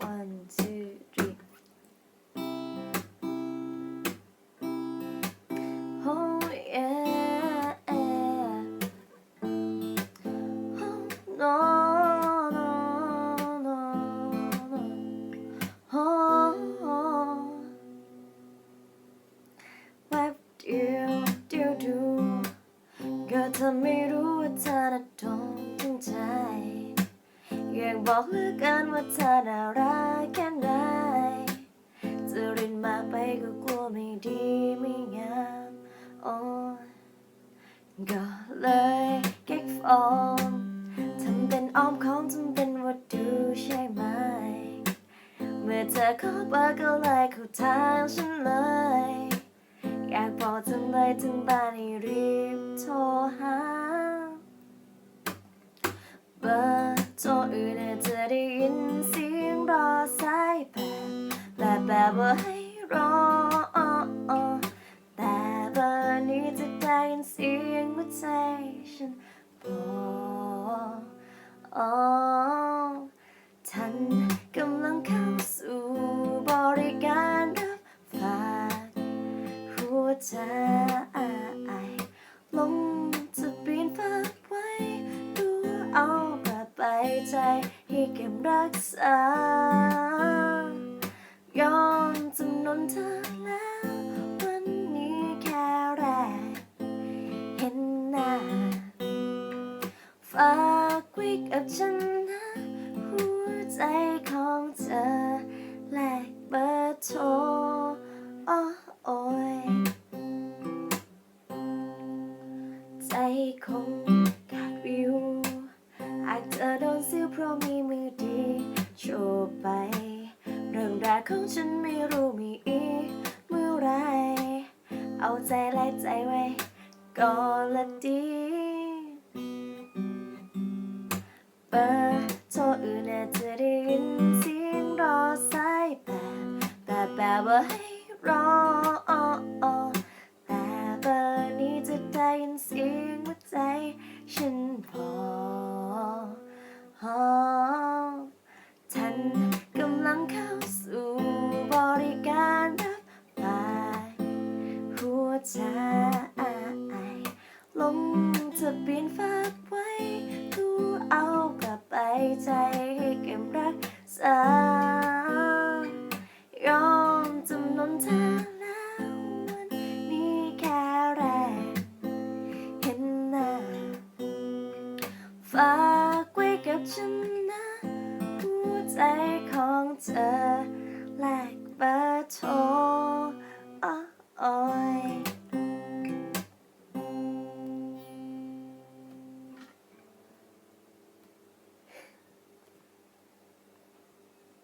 one two three Oh yeah Oh no no no no Oh แวบเดียวเดียวดูก็เบอกเหลือเกินว่าเธอน่ารักแค่ไหนจะรินมากไปก็กลัวไม่ดีไม่งามโอ้ก็เลยเก็กฟอร์มทำเป็นอ้อมค้อมทำเป็นว่าดูใช่ไหม เมื่อเธอขอเบอร์ก็เลยเข้าทางฉันเลย อยากบอกจังเลยถึงบ้านให้รีบโทรหา ใจฉันบอกอ๋อท่านกำลังเข้าสู่บริการรับฝากหัวใจลงจะปีนฝากไว้ ดูเอากลับไปใจให้เก็บรักษา กับฉันนะหัวใจของเธอแลกเบอร์โทรอ้อโอยใจคงขาดวิวหากเธอโดนซิวเพราะมีมือดีโชว์ไป เรื่องราวของฉันไม่รู้มีอีกเมื่อไร เอาใจและใจไว้ก่อนละดี เบอร์โทรอื่นอาจจะได้ยินเสียงรอสายแบบแบบแบบว่าให้รอแต่เบอร์นี้จะได้ยินเสียงหัวใจฉันพอท่านกำลังเข้าสู่บริการรับฝากหัวใจลงทะเบียนฝา ใจให้เก็บรักษายอมจำนนเธอแล้ววันนี้แค่แรกเห็นหน้าฝากไว้กับฉันนะหัวใจของเธอแลกเบอร์โทร